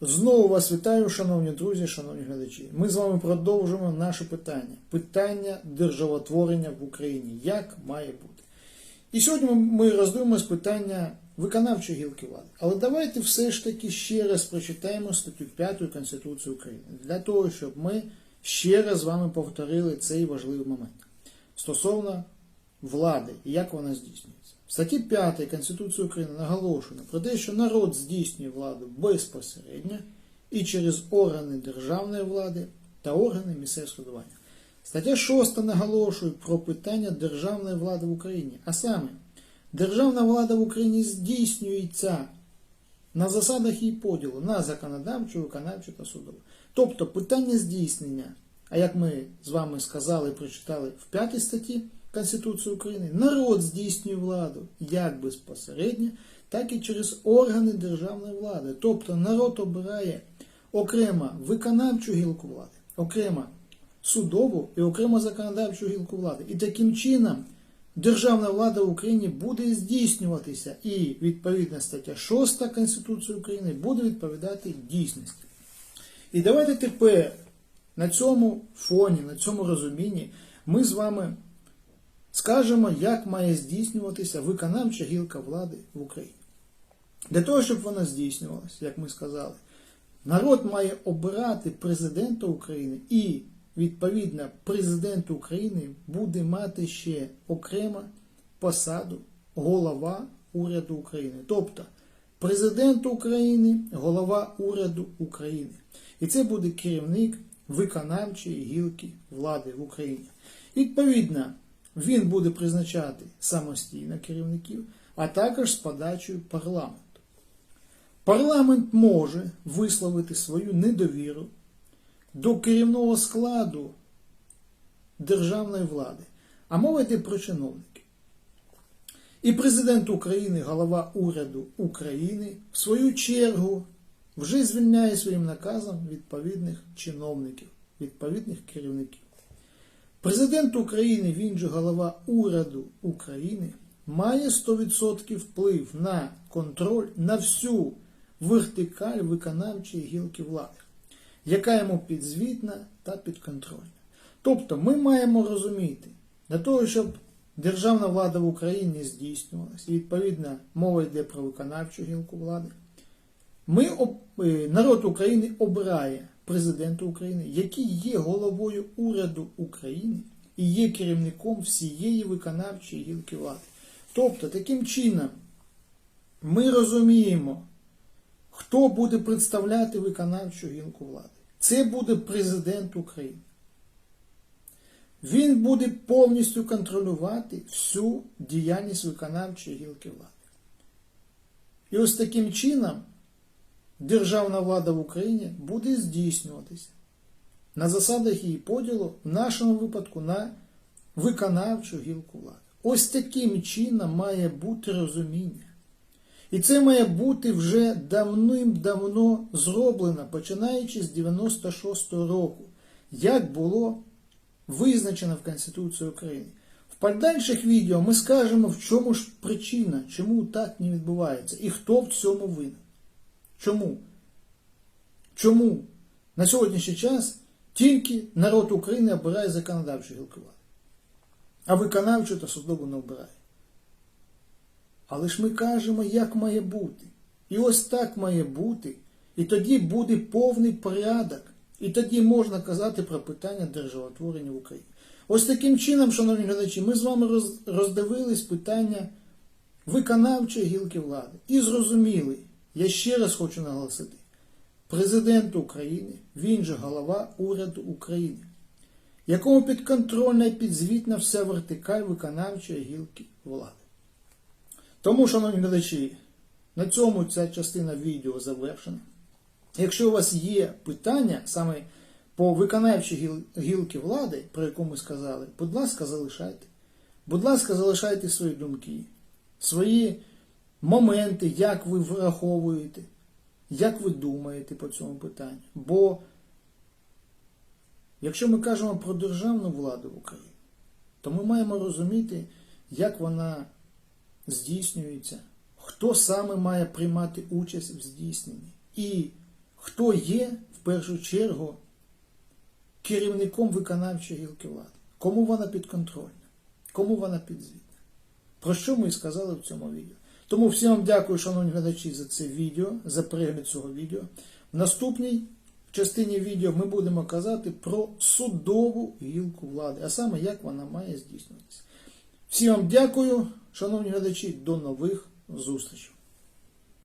Знову вас вітаю, шановні друзі, шановні глядачі. Ми з вами продовжуємо наше питання. Питання державотворення в Україні. Як має бути? І сьогодні ми роздивимось питання виконавчої гілки влади. Але давайте все ж таки ще раз прочитаємо статтю 5 Конституції України для того, щоб ми ще раз з вами повторили цей важливий момент стосовно влади і як вона здійснюється. В статті 5 Конституції України наголошено про те, що народ здійснює владу безпосередньо і через органи державної влади та органи місцевого самоврядування. Стаття 6 наголошує про питання державної влади в Україні, а саме, державна влада в Україні здійснюється на засадах її поділу на законодавчу, виконавчу та судову. Тобто питання здійснення, а як ми з вами сказали, і прочитали в 5 статті Конституції України, народ здійснює владу як безпосередньо, так і через органи державної влади. Тобто народ обирає окремо виконавчу гілку влади, окремо судову і окремо законодавчу гілку влади. І таким чином державна влада в Україні буде здійснюватися, і відповідна стаття 6 Конституції України буде відповідати дійсності. І давайте тепер на цьому фоні, на цьому розумінні ми з вами скажемо, як має здійснюватися виконавча гілка влади в Україні. Для того, щоб вона здійснювалася, як ми сказали, народ має обирати президента України і, відповідно, президент України буде мати ще окремо посаду голова уряду України. Тобто президент України, голова уряду України. І це буде керівник виконавчої гілки влади в Україні. Відповідно, він буде призначати самостійно керівників, а також з подачею парламенту. Парламент може висловити свою недовіру до керівного складу державної влади, а йде про чиновників. І президент України, голова уряду України, в свою чергу вже звільняє своїм наказом відповідних чиновників, відповідних керівників. Президент України, він же голова уряду України, має 100% вплив на контроль на всю вертикаль виконавчої гілки влади, яка йому підзвітна та підконтрольна. Тобто ми маємо розуміти, для того, щоб державна влада в Україні здійснювалася, і відповідно мова йде про виконавчу гілку влади, ми, е, народ України обирає президента України, який є головою уряду України і є керівником всієї виконавчої гілки влади. Тобто, таким чином, ми розуміємо, хто буде представляти виконавчу гілку влади. Це буде президент України. Він буде повністю контролювати всю діяльність виконавчої гілки влади. І ось таким чином державна влада в Україні буде здійснюватися на засадах її поділу, в нашому випадку на виконавчу гілку влади. Ось таким чином має бути розуміння. І це має бути вже давним-давно зроблено, починаючи з 96-го року, як було визначено в Конституції України. В подальших відео ми скажемо, в чому ж причина, чому так не відбувається і хто в цьому винен. Чому? Чому на сьогоднішній час тільки народ України обирає законодавчу гілку влади, а виконавчу та судову не обирає? Але ж ми кажемо, як має бути. І ось так має бути. І тоді буде повний порядок. І тоді можна казати про питання державотворення в Україні. Ось таким чином, шановні глядачі, ми з вами роздивились питання виконавчої гілки влади. І зрозуміли, я ще раз хочу наголосити, президент України, він же голова уряду України, якому підконтрольна і підзвітна вся вертикаль виконавчої гілки влади. Тому, шановні глядачі, на цьому ця частина відео завершена. Якщо у вас є питання саме по виконавчій гілки влади, про яку ми сказали, будь ласка, залишайте. Будь ласка, залишайте свої думки, свої моменти, як ви враховуєте, як ви думаєте по цьому питанню. Бо якщо ми кажемо про державну владу в Україні, то ми маємо розуміти, як вона здійснюється, хто саме має приймати участь в здійсненні і хто є в першу чергу керівником виконавчої гілки влади, кому вона підконтрольна, кому вона підзвітна. Про що ми сказали в цьому відео. Тому всім вам дякую, шановні глядачі, за це відео, за перегляд цього відео. В наступній частині відео ми будемо казати про судову гілку влади, а саме як вона має здійснюватися. Всім вам дякую, шановні глядачі, до нових зустрічей.